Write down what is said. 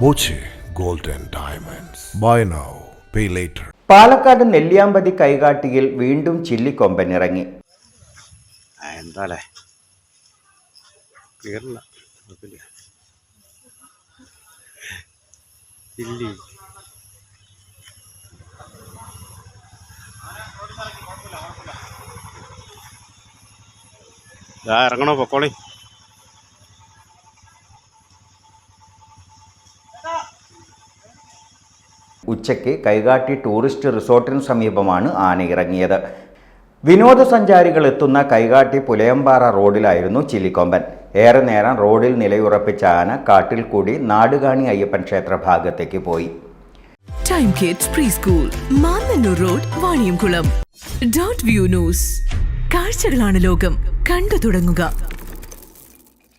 Boche gold and Diamonds. Buy now, pay later. Palakkad Nelliyampathy കൈകാട്ടിയിൽ വീണ്ടും ചില്ലിക്കൊമ്പൻ ഇറങ്ങി ആ, എന്താലേ? ചില്ലി. ഇറങ്ങണോ പൊക്കോളി? ഉച്ചയ്ക്ക് കൈകാട്ടി ടൂറിസ്റ്റ് റിസോർട്ടിന് സമീപമാണ് ആന ഇറങ്ങിയത് വിനോദസഞ്ചാരികൾ എത്തുന്ന കൈകാട്ടി പുലയമ്പാറ റോഡിലായിരുന്നു ചില്ലിക്കൊമ്പൻ. ഏറെ നേരം റോഡിൽ നിലയുറപ്പിച്ച ആന കാട്ടിൽ കൂടി നാടുകാണി അയ്യപ്പൻ ക്ഷേത്ര ഭാഗത്തേക്ക് പോയി. Time Kids preschool road Vaniyamkulam dot view news കാഴ്ചകളാണ് ലോകം. കണ്ടു തുടങ്ങുക.